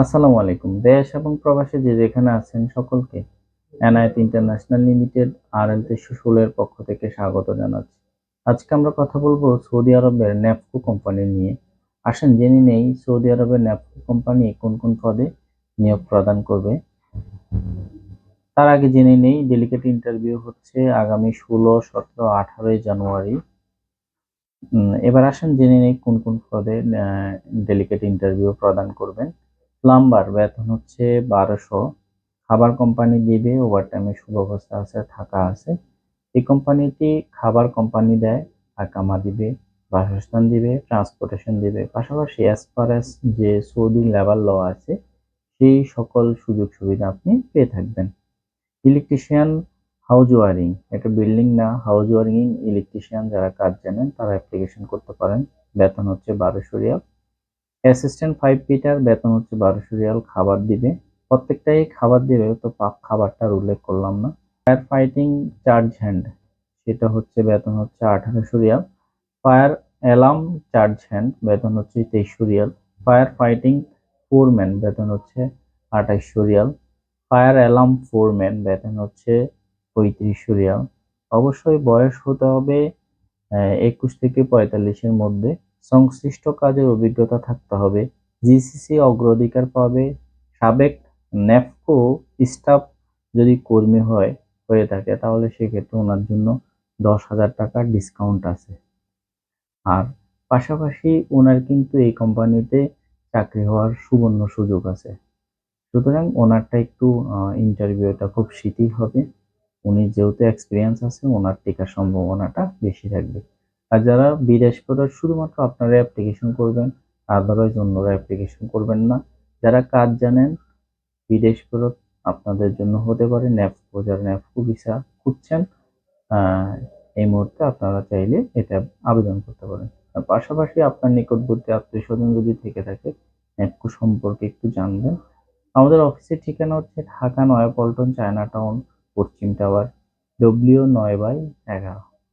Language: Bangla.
আসসালামু আলাইকুম। দেশ এবং প্রবাসে যে যেখানে আছেন সকলকে NIT international limited R L তেইশশো ষোলোর পক্ষ থেকে স্বাগত জানাচ্ছি। আজকে আমরা কথা বলব সৌদি আরবের ন্যাপকো কোম্পানি নিয়ে। আসেন, জেনে নেই সৌদি আরবের ন্যাপকো কোম্পানি কোন কোন পদে নিয়োগ প্রদান করবে। তার আগে জেনে নেই ডেলিগেট ইন্টারভিউ হচ্ছে আগামী ষোলো, সতেরো, আঠারোই জানুয়ারি। এবার আসেন, জেনে নেই কোন কোন পদে ডেলিগেট ইন্টারভিউ প্রদান করবেন। প্লাম্বার বেতন হচ্ছে বারোশো। খাবার কোম্পানি দিবে ওভারটাইমের সুব্যবস্থা আছে, থাকা আছে। এই কোম্পানিটি খাবার কোম্পানি দেয় আকামা দিবে, বাসস্থান দিবে ট্রান্সপোর্টেশন দিবে। পাশাপাশি অ্যাজ পার অ্যাজ যে সৌদি লেবার ল আছে, সেই সকল সুযোগ সুবিধা আপনি পেয়ে থাকবেন। ইলেকট্রিশিয়ান হাউজ ওয়ারিং এটা বিল্ডিং না হাউজ ওয়ারিং ইলেকট্রিশিয়ান যারা কাজ জানেন, তারা অ্যাপ্লিকেশন করতে পারেন। বেতন হচ্ছে বারোশো রিয়াল। অ্যাসিস্ট্যান্ট ফাইভ পিটার বেতন হচ্ছে বারোশো রিয়াল খাবার দিবে। প্রত্যেকটাই খাবার দিবে, তো খাবারটার উল্লেখ করলাম না। ফায়ার ফাইটিং চার্জ হ্যান্ড সেটা হচ্ছে বেতন হচ্ছে আঠারোশো Real. Fire alarm charge hand বেতন হচ্ছে তেইশশো রিয়াল। ফায়ার ফাইটিং ফোরম্যান বেতন হচ্ছে আঠাইশশো রিয়াল। ফায়ার অ্যালার্ম ফোরম্যান বেতন হচ্ছে পঁয়ত্রিশশো রিয়াল। অবশ্যই বয়স হতে হবে একুশ থেকে পঁয়তাল্লিশের মধ্যে। সংশ্লিষ্ট কাজের অভিজ্ঞতা থাকতে হবে। জিসিসি অগ্রাধিকার পাবে। সাবেক ন্যাফকো স্টাফ যদি কর্মী হয়, হয়ে থাকে, তাহলে সেক্ষেত্রে ওনার জন্য দশ হাজার টাকার ডিসকাউন্ট আছে। আর পাশাপাশি ওনার কিন্তু এই কোম্পানিতে চাকরি হওয়ার সুবর্ণ সুযোগ আছে। সুতরাং ওনারটা একটু ইন্টারভিউটা খুব শীতই হবে। উনি যেহেতু এক্সপিরিয়েন্স আছে, ওনার টিকার সম্ভাবনাটা বেশি থাকবে। আর যারা বিদেশ ফেরত শুধুমাত্র আপনারা অ্যাপ্লিকেশন করবেন আদারওয়াইজ অন্যরা অ্যাপ্লিকেশন করবেন না। যারা কাজ জানেন, বিদেশ ফেরত আপনাদের জন্য হতে পারে। ন্যাপকো যারা ন্যাপকো ভিসা খুঁজছেন এই মুহূর্তে আপনারা চাইলে এটা আবেদন করতে পারেন। পাশাপাশি আপনার নিকটবর্তী আত্মীয় স্বজন যদি থেকে থাকে ন্যাপকো সম্পর্কে একটু জানবেন। আমাদের অফিসের ঠিকানা হচ্ছে ঢাকা নয়াপল্টন চায়না টাউন পশ্চিম টাওয়ার ডব্লিউ নয় বাই এগারো।